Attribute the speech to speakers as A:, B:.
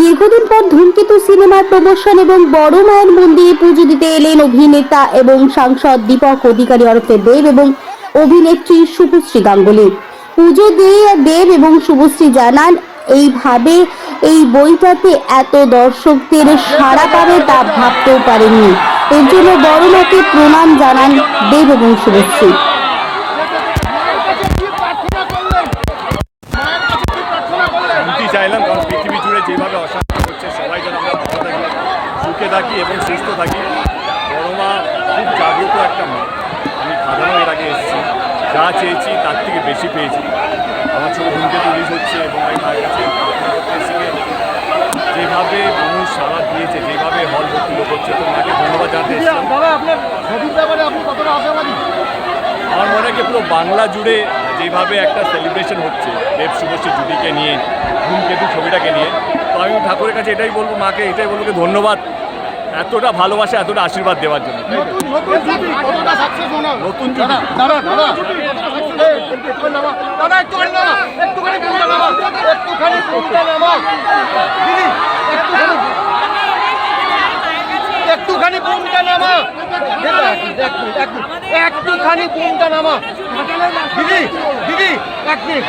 A: দীর্ঘদিন পর ধূমকেতু সিনেমার প্রমোশন এবং বড় মায়ের মন্দিরে পুজো দিতে এলেন অভিনেতা এবং সাংসদ দীপক অধিকারী ওরফে দেব এবং অভিনেত্রী শুভশ্রী গাঙ্গুলি। পুজো দিয়ে দেব এবং শুভশ্রী জানান, এইভাবে এই বইটাতে এত দর্শকদের সাড়া পাবে তা ভাবতেও পারেননি এর জন্য বড় মাকে প্রণাম জানান দেব এবং শুভশ্রী।
B: সুখে থাকি এবং সুস্থ থাকি। বড় মা খুব জাগ্রত একটা মা। আমি খাদানো এর আগে এসেছি। যা চেয়েছি তার থেকে বেশি পেয়েছি। আমার ছোটো ধূমকে পুলিশ হচ্ছে এবং আমি মায়ের কাছে যেভাবে মানুষ সারা দিয়েছে যেভাবে হল ভর্তি হচ্ছে তো মাকে ধন্যবাদ জানাতে আমার মনে হয় পুরো বাংলা জুড়ে যেভাবে একটা সেলিব্রেশন হচ্ছে দেব শুভশ্রী জুটিকে নিয়ে ধূমকেতু ছবিটাকে নিয়ে। তো আমি ঠাকুরের কাছে এটাই বলব মাকে এটাই বলব কি ধন্যবাদ। এতটা ভালোবাসা এতটা আশীর্বাদ দেওয়ার জন্য
C: নতুন একটুখানি। একটুখানি নামা। একটুখানি দিদি দাদা, এক মিনিট,